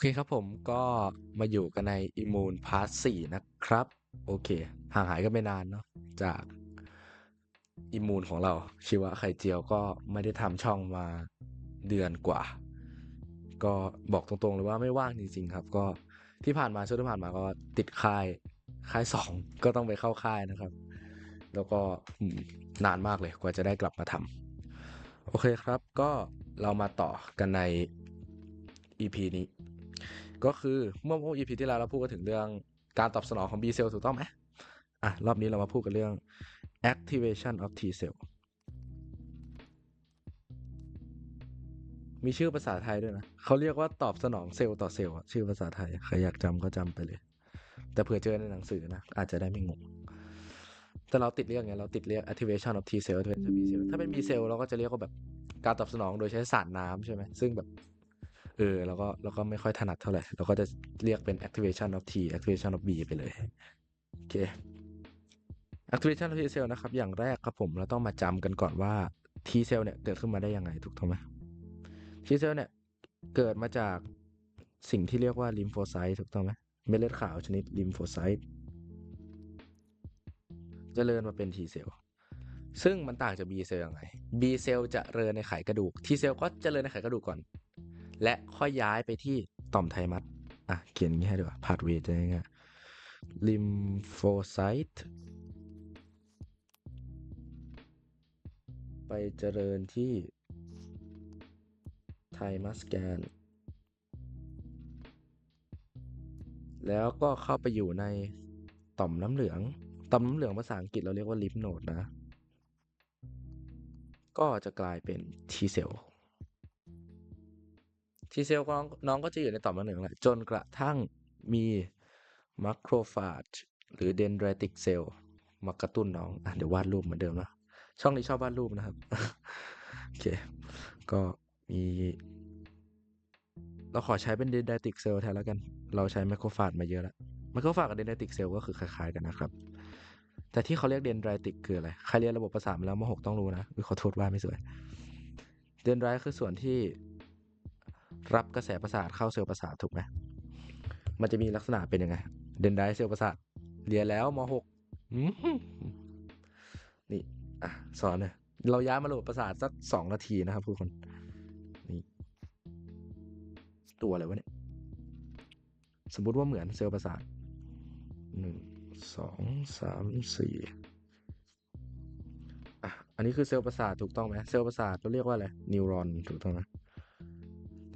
เคครับผมก็มาอยู่กันใน Immune Part 4นะครับ โอเค ห่างหายกันไปนานเนาะจากอิมูนของเราชีวะไข่เจียวก็ไม่ได้ทำช่องมาเดือนกว่า ก็บอกตรงๆเลยว่าไม่ว่างจริงๆครับ ก็ที่ผ่านมาช่วงที่ผ่านมาก็ติดค่ายค่ายสองก็ต้องไปเข้าค่ายนะครับ แล้วก็นานมากเลยกว่าจะได้กลับมาทำโอเคครับ ก็เรามาต่อกันใน EP นี้ ก็คือเมื่อเมื่อ EP ที่แล้วเราพูดกันถึงเรื่องการตอบสนองของ B cell ถูกต้องไหมอะ รอบนี้เรามาพูดกันเรื่อง activation of T cell มีชื่อภาษาไทยด้วยนะ เขาเรียกว่าตอบสนองเซลล์ต่อเซลล์ชื่อภาษาไทย ใครอยากจำก็จำไปเลย แต่เผื่อเจอในหนังสือนะ อาจจะได้ไม่งง แต่เราติดเรียกไง เราติดเรียก activation of T cell activation of B cell ถ้าเป็น B cell เราก็จะเรียกว่าแบบการตอบสนองโดยใช้สารน้ำใช่ไหม ซึ่งแบบ เออเราก็เราก็ไม่ค่อยถนัดเท่าไหร่เราก็จะเรียกเป็น activation of T activation of B ไปเลย โอเค activation of T cell นะครับ อย่างแรกครับผมเราต้องมาจำกันก่อนว่า T cell เนี่ยเกิดขึ้นมาได้ยังไงถูกต้องไหม T cell เนี่ยเกิดมาจากสิ่งที่เรียกว่า lymphocyte ถูกต้องไหมเม็ดเลือดขาวชนิด lymphocyte เจริญมาเป็น T cell ซึ่งมันต่างจาก B cell ยังไง B cell จะเริญในไขกระดูก T cell ก็เจริญในไขกระดูกก่อน และค่อยย้ายไปที่ต่อมไทมัสอะเขียนอย่างนี้ให้ดีกว่าพาดเวจะง่ายๆ lymphocyte ไปเจริญที่ไทมัสแกน แล้วก็เข้าไปอยู่ในต่อมน้ำเหลือง ต่อมน้ำเหลืองภาษาอังกฤษเราเรียกว่าลิมโนดนะ ก็จะกลายเป็นทีเซล T cell T cell น้องน้องก็จะอยู่ในต่อมน้ำเหลืองแหละจนกระทั่งมีมัคโครฟาจหรือเดน d ดรติกเซลมากระตุ้นน้องอเดี๋ยววาดรูปเหมือนเดิมนะช่องนี้ชอบวาดรูปนะครับ โอเค ก็มี เราขอใช้เป็นเดน d ดรติกเซลแทนแล้วกัน เราใช้ไมโครฟาจมาเยอะแล้วไมโครฟาจกับเดน d ดรติกเซลก็คือคล้ายๆกันนะครับ แต่ที่เขาเรียกเดน d รติกคืออะไร ใครเรียนระบบประสาทมาแล้วมหกต้องรู้นะขอโทษว่าไม่สวย เดน d รคือส่วนที่ รับกระแสประสาทเข้าเซลล์ประสาทถูกไหมมันจะมีลักษณะเป็นยังไง เดนไดเซลล์ประสาทเรียนแล้วมหกนี่อะสอนเลยเราย้ายมาระบบประสาทสักสองนาทีนะครับทุกคนนี่ตัวอะไรวะเนี่ยสมมุติว่าเหมือนเซลล์ประสาทหนึ่งสองสามสี่อะอันนี้คือเซลล์ประสาทถูกต้องไหมเซลล์ประสาทเราเรียกว่าอะไรนิวรอนถูกต้องไหม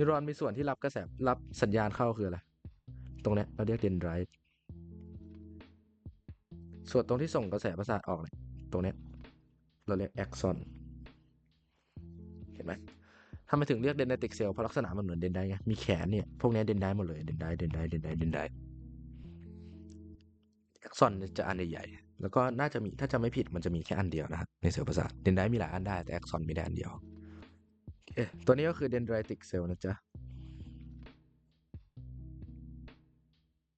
นิวรอนมีส่วนที่รับกระแสรับสัญญาณเข้าคืออะไร ตรงเนี้ยเราเรียกเดนไดรต์ส่วนตรงที่ส่งกระแสประสาทออกเนี่ยตรงเนี้ยเราเรียกแอ็กซอนเห็นไหมทำไมถึงเรียกเดนไดติกเซลล์เพราะลักษณะมันเหมือนเดนไดไงมีแขนเนี่ย พวกนี้เดนไดหมดเลยเดนไดเดนไดเดนไดเดนไดแอ็กซอนจะอันใหญ่ๆแล้วก็น่าจะมีถ้าจะไม่ผิดมันจะมีแค่อันเดียวนะครับในเซลล์ประสาทเดนไดมีหลายอันได้แต่แอ็กซอนมีได้อันเดียว เอ๊ะตัวนี้ก็คือ dendritic cell นะจ๊ะ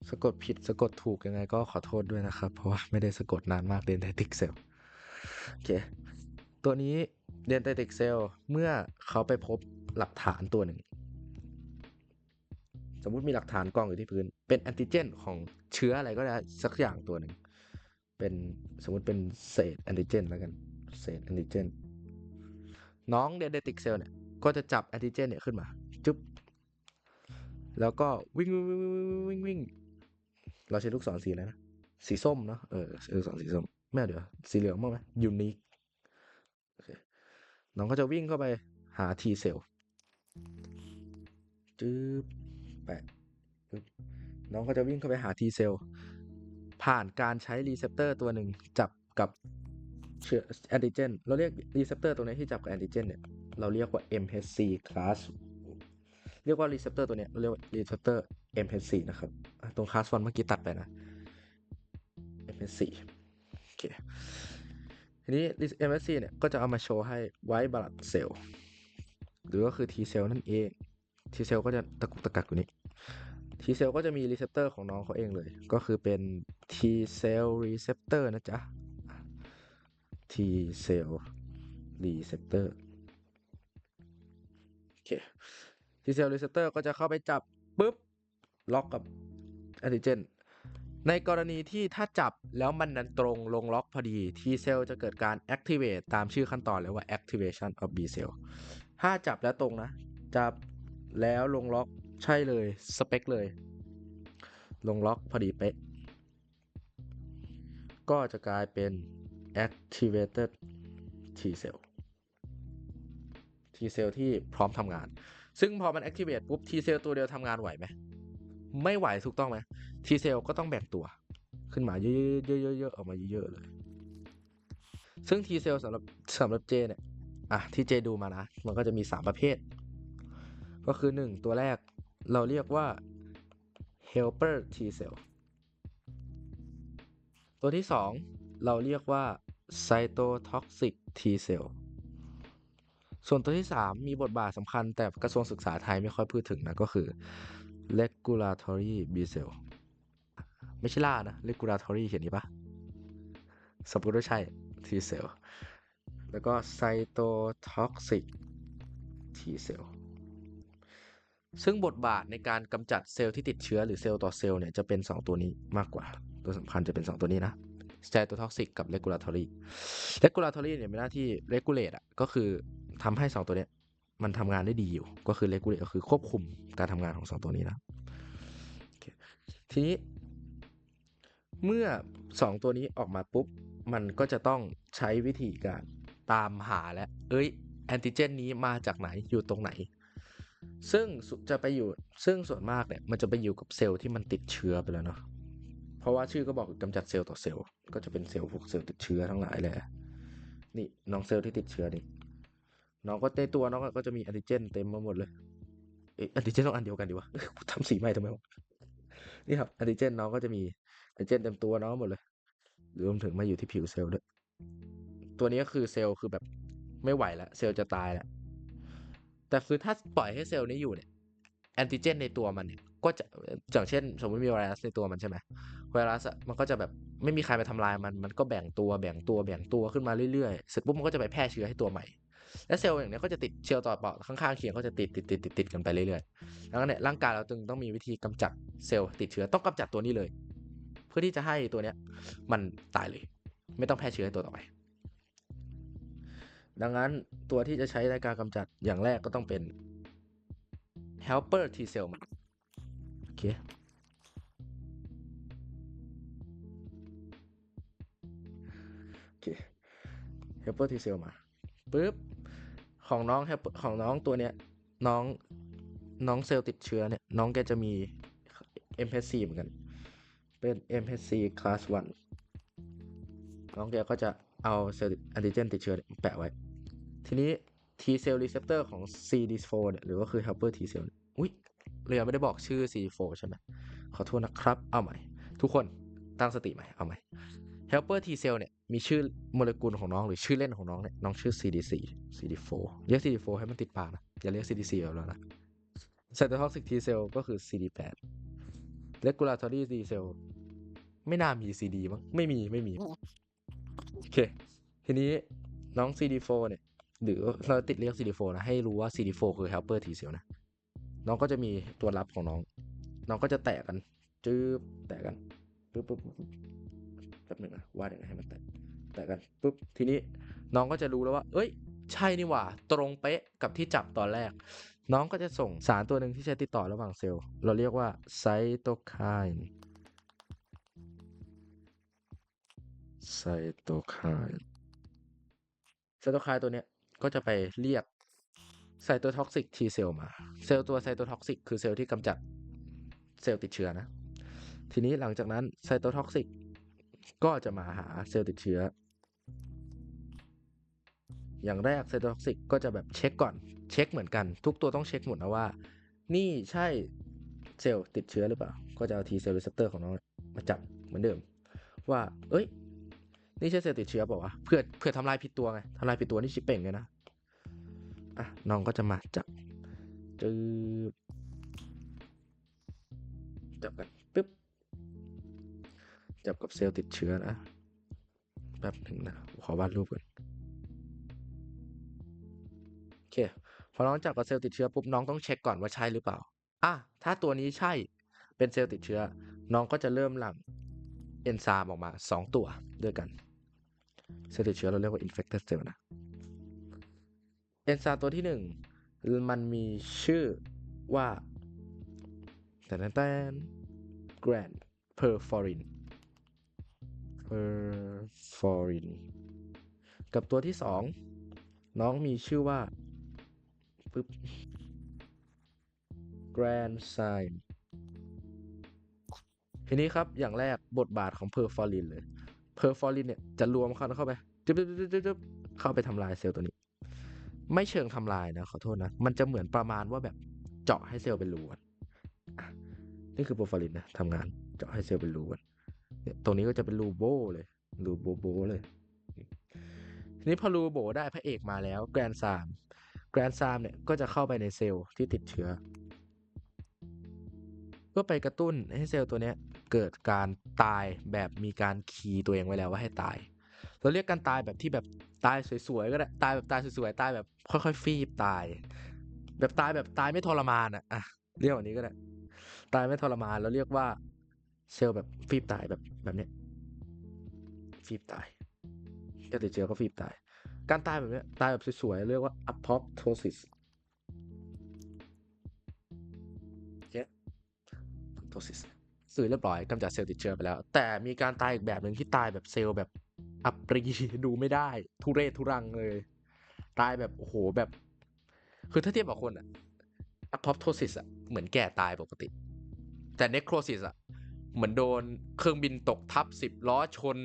สะกดผิดสะกดถูกยังไงก็ขอโทษด้วยนะครับ เพราะว่าไม่ได้สะกดนานมาก dendritic cell โอเค ตัวนี้ dendritic cell เมื่อเขาไปพบหลักฐานตัวหนึ่ง สมมุติมีหลักฐานกองอยู่ที่พื้น เป็นแอนติเจนของเชื้ออะไรก็ได้สักอย่างตัวหนึ่ง เป็นสมมุติเป็นเศษแอนติเจนแล้วกัน เศษแอนติเจนน้องเดนเดติกเซลเนี่ย ก็จะจับแอนติเจนเนี่ยขึ้นมาจุ๊บแล้วก็วิ่งวิ่งวิ่งวิ่งวิ่งวิ่งเราใช้ลูกศรสีอะไรนะ สีส้มเนาะเออลูกศรสีส้มไม่เอาเดี๋ยวสีเหลืองบ้างไหมยูนิคน้องก็จะวิ่งเข้าไปหา T เซลจื๊บแปะน้องก็จะวิ่งเข้าไปหา T เซลผ่านการใช้รีเซพเตอร์ตัวหนึ่งจับกับเชื้อแอนติเจนเราเรียกรีเซพเตอร์ตัวนี้ที่จับกับแอนติเจนเนี่ย เราเรียกว่า MHC class เรียกว่ารีเซพเตอร์ตัวเนี้ยเราเรียกว่ารีเซพเตอร์ MHC นะครับ ตรง class 1เมื่อกี้ตัดไปนะ MHC โอเคทีนี้ MHC เนี่ยก็จะเอามาโชว์ให้ white blood cell หรือก็คือ T cell นั่นเอง T cell ก็จะตะกุกตะกักอยู่นี่ T cell ก็จะมีรีเซพเตอร์ของน้องเขาเองเลย ก็คือเป็น T cell receptor นะจ๊ะ T cell receptor เค T cell receptor ก็จะเข้าไปจับปุ๊บล็อกกับแอนติเจนในกรณีที่ถ้าจับแล้วมันนั้นตรงลงล็อกพอดี T cell จะเกิดการ activate ตามชื่อขั้นตอนเลยว่า activation of B cell ถ้าจับแล้วตรงนะ จับแล้วลงล็อกใช่เลยสเปคเลย ลงล็อกพอดีเป๊ะ ก็จะกลายเป็น activated T cell T cell ที่พร้อมทำงาน ซึ่งพอมัน activate ปุ๊บ T cell ตัวเดียวทำงานไหวไหม ไม่ไหวถูกต้องไหม T cell ก็ต้องแบ่งตัว ขึ้นมาเยอะๆเยอะๆออกมาเยอะๆเลย ซึ่ง T cell สำหรับสำหรับเจเนี่ย อะที่เจดูมานะ มันก็จะมี 3 ประเภท ก็คือ 1 ตัวแรกเราเรียกว่า helper T cell ตัวที่ 2 เราเรียกว่า cytotoxic T cell ส่วนตัวที่ 3 มีบทบาทสำคัญแต่กระทรวงศึกษาไทยไม่ค่อยพูดถึงนะก็คือ regulatory B cell ไม่ใช่ล่านะ regulatory เขียนนี้ปะสมมติว่าใช่ T cell แล้วก็ cytotoxic T cell ซึ่งบทบาทในการกำจัดเซลล์ที่ติดเชื้อหรือเซลล์ต่อเซลล์เนี่ยจะเป็น 2 ตัวนี้มากกว่า ตัวสำคัญจะเป็น 2 ตัวนี้นะ cytotoxic กับ regulatory regulatory เนี่ยมีหน้าที่ regulate อะก็คือ ทำให้ 2 ตัวเนี้ยมันทำงานได้ดีอยู่ ก็คือ regulate ก็คือควบคุมการทำงานของ 2 ตัวนี้นะทีนี้ เมื่อ 2 ตัวนี้ออกมาปุ๊บ มันก็จะต้องใช้วิธีการตามหาและ เอ้ยแอนติเจนนี้มาจากไหนอยู่ตรงไหน ซึ่งจะไปอยู่ซึ่งส่วนมากเนี่ยมันจะไปอยู่กับเซลล์ที่มันติดเชื้อไปแล้วเนาะเพราะว่าชื่อก็บอกกำจัดเซลล์ต่อเซลล์ก็จะเป็นเซลล์พวกเซลล์ติดเชื้อทั้งหลายแหละนี่น้องเซลล์ที่ติดเชื้อนี่ น้องก็ในตัวน้องก็จะมีแอนติเจนเต็มมาหมดเลยเอ๊ะแอนติเจนต้องอันเดียวกันดีวะทำสีใหม่ทำไมวะนี่ครับแอนติเจนน้องก็จะมีแอนติเจนเต็มตัวน้องหมดเลยรวมถึงมาอยู่ที่ผิวเซลล์ด้วยตัวนี้ก็คือเซลล์คือแบบไม่ไหวแล้วเซลล์จะตายแล้วแต่คือถ้าปล่อยให้เซลล์นี้อยู่เนี่ยแอนติเจนในตัวมันเนี่ยก็จะอย่างเช่น สมมติมีไวรัสในตัวมันใช่ไหมไวรัสมันก็จะแบบไม่มีใครไปทำลายมันมันก็แบ่งตัวแบ่งตัวแบ่งตัวขึ้นมาเรื่อยๆเสร็จปุ๊บมันก็จะไปแพร่เชื้อให้ตัวใหม่ และเซลล์อย่างนี้ก็จะติดเชื้อต่อปอดข้างๆเคียงก็จะติดติดติดติดติดกันไปเรื่อยๆแล้วเนี่ยร่างกายเราจึงต้องมีวิธีกำจัดเซลล์ติดเชื้อต้องกำจัดตัวนี้เลย เพื่อที่จะให้ตัวเนี้ยมันตายเลย ไม่ต้องแพร่เชื้อให้ตัวต่อไป ดังนั้นตัวที่จะใช้ในการกำจัดอย่างแรกก็ต้องเป็น helper T cell มันโอเคโอเค helper T cell มาปุ๊บ ของน้อง helper ของน้องตัวเนี้ยน้องน้องเซลล์ติดเชื้อเนี่ย น้องแกจะมี MHC เหมือนกัน เป็น MHC class 1น้องแกก็จะเอาเซลล์แอนติเจนติดเชื้อเนี่ยแปะไว้ ทีนี้ T cell receptor ของ CD4 เนี่ยหรือว่าคือ helper T cell อุ้ยเรายังไม่ได้บอกชื่อ CD4 ใช่ไหมขอโทษนะครับ เอาใหม่ ทุกคนตั้งสติใหม่ เอาใหม่ helper T cell เนี่ยมีชื่อโมเลกุลของน้องหรือชื่อเล่นของน้องเนี่ยน้องชื่อ CD4 CD4 เรียก CD4 ให้มันติดปากนะ อย่าเรียก CD4 แบบแล้วนะ cytotoxic T cell ก็คือ CD8 regulatory T cell ไม่น่ามี CD มั้งไม่มีไม่มี โอเค ทีนี้น้อง CD4 เนี่ย หรือเราติดเรียก CD4 นะ ให้รู้ว่า CD4 คือ helper T cell นะ น้องก็จะมีตัวรับของน้อง น้องก็จะแตกกันจื๊บแตกกันปึ๊บปึ๊บ แป๊บหนึ่งนะวาดยังไงให้มันแตกแตกกันปุ๊บทีนี้น้องก็จะรู้แล้วว่า เอ้ย ใช่นี่หว่า ตรงเป๊ะกับที่จับตอนแรก น้องก็จะส่งสารตัวหนึ่งที่ใช้ติดต่อระหว่างเซลล์ เราเรียกว่าไซโตไคน์ไซโตไคน์ไซโตไคน์ตัวเนี้ยก็จะไปเรียกไซโตท็อกซิกทีเซลมา เซลล์ตัวไซโตท็อกซิกคือเซลล์ที่กำจัดเซลล์ติดเชื้อนะ ทีนี้หลังจากนั้นไซโตท็อกซิก ก็จะมาหาเซลล์ติดเชื้อ อย่างแรกไซโตท็อกซิกก็จะแบบเช็คก่อน เช็คเหมือนกัน ทุกตัวต้องเช็คหมดนะว่า นี่ใช่เซลล์ติดเชื้อหรือเปล่า ก็จะเอาทีเซลล์รีเซพเตอร์ของน้องมาจับเหมือนเดิม ว่า เอ้ย นี่ใช่เซลล์ติดเชื้อเปล่าวะเพื่อเพื่อทำลายผิดตัวไงทำลายผิดตัวนี่ชิปเป่งเลยนะอะน้องก็จะมาจับจืบจับกัน จับกับเซลล์ติดเชื้อนะแป๊บหนึ่งนะ ขอวาดรูปก่อนโอเคพอน้องจับกับเซลล์ติดเชื้อปุ๊บน้องต้องเช็คก่อนว่าใช่หรือเปล่าอะถ้าตัวนี้ใช่เป็นเซลล์ติดเชื้อ น้องก็จะเริ่มหลั่งเอนไซม์ออกมา 2 ตัวด้วยกันเซลล์ติดเชื้อเราเรียกว่า infected cell นะเอนไซม์ตัวที่หนึ่งมันมีชื่อว่าแต่แตน grand perforin perforin กับตัวที่สองน้องมีชื่อว่าปึ๊บ grand sign ทีนี้ครับอย่างแรกบทบาทของ perforin เลย perforin เนี่ยจะรวมเข้าเข้าไปจึ๊บจึ๊บจึ๊บจึ๊บเข้าไปทำลายเซลล์ตัวนี้ ไม่เชิงทำลายนะขอโทษนะ มันจะเหมือนประมาณว่าแบบเจาะให้เซลล์เป็นรูนี่คือโปรไฟลินนะทำงานเจาะให้เซลล์เป็นรูน ตรงนี้ก็จะเป็นรูโบเลยรูโบโบเลย ทีนี้พอรูโบได้พระเอกมาแล้วแกรนซามแกรนซามเนี่ยก็จะเข้าไปในเซลล์ที่ติดเชื้อเพื่อไปกระตุ้นให้เซลล์ตัวเนี้ยเกิดการตายแบบมีการคีย์ตัวเองไว้แล้วว่าให้ตาย เราเรียกการตายแบบที่แบบตายสวยๆก็ได้ตายแบบตายสวยๆตายแบบค่อยๆฟีบตาย แบบตายแบบตายไม่ทรมานอะอะเรียกแบบนี้ก็ได้ตายไม่ทรมานเราเรียกว่า เซลล์แบบฟีบตายแบบแบบเนี้ยฟีบตายเจ้าติดเชื้อก็ฟีบตาย การตายแบบเนี้ยตายแบบสวยๆเรียกว่า apoptosis เจ๊ apoptosis สื่อเรียบร้อยกำจัดเซลล์ติดเชื้อไปแล้ว แต่มีการตายอีกแบบหนึ่งที่ตายแบบเซลล์แบบอัปรีดูไม่ได้ ทุเรศทุรังเลย ตายแบบโอ้โหแบบ คือถ้าเทียบกับคนอะ apoptosis อะเหมือนแก่ตายปกติ แต่ necrosis อะ เหมือนโดนเครื่องบินตกทับสิบล้อชน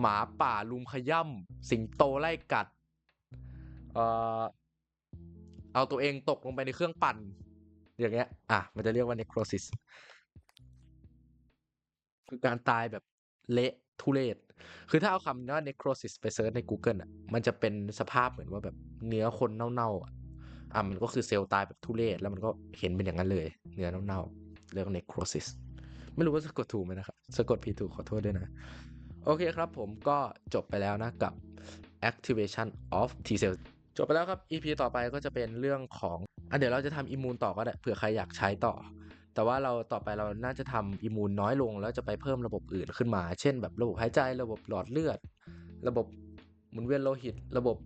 หมาป่าลุมขย่ำสิงโตไล่กัด เอ่อเอาตัวเองตกลงไปในเครื่องปั่น อย่างเงี้ย อะ มันจะเรียกว่า necrosis คือการตายแบบเละทุเรศ คือถ้าเอาคำว่า necrosis ไปเซิร์ชใน Google อะ มันจะเป็นสภาพเหมือนว่าแบบเนื้อคนเน่าๆอะ อะ มันก็คือเซลล์ตายแบบทุเรศ แล้วมันก็เห็นเป็นอย่างนั้นเลย เนื้อเน่าๆ เรียกว่า necrosis ไม่รู้ว่าสะกดถูกไหมนะครับ สะกดผิดถูกขอโทษด้วยนะ โอเคครับผมก็จบไปแล้วนะกับ activation of T cell จบไปแล้วครับ EP ต่อไปก็จะเป็นเรื่องของอะเดี๋ยวเราจะทำอิมูนต่อก็ได้เผื่อใครอยากใช้ต่อ แต่ว่าเราต่อไปเราน่าจะทำอิมมูนน้อยลง แล้วจะไปเพิ่มระบบอื่นขึ้นมา เช่น แบบระบบหายใจระบบหลอดเลือด ระบบหมุนเวียนโลหิต ระบบ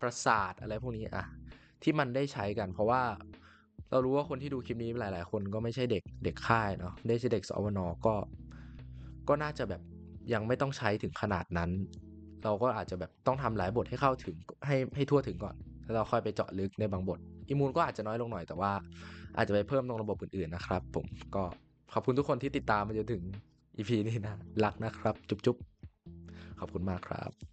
ประสาทอะไรพวกนี้อะที่มันได้ใช้กัน เพราะว่า เรารู้ว่าคนที่ดูคลิปนี้หลาย ๆ คนก็ไม่ใช่เด็กเด็กค่ายเนาะไม่ใช่เด็กสวนก็ ก็น่าจะแบบยังไม่ต้องใช้ถึงขนาดนั้น เราก็อาจจะแบบต้องทำหลายบทให้เข้าถึงให้ให้ทั่วถึงก่อน แล้วเราค่อยไปเจาะลึกในบางบทอิมูนก็อาจจะน้อยลงหน่อยแต่ว่า อาจจะไปเพิ่มตรงระบบอื่น ๆ นะครับ ผมก็ขอบคุณทุกคนที่ติดตามมาจนถึง EP นี้นะรักนะครับ จุ๊บๆขอบคุณมากครับ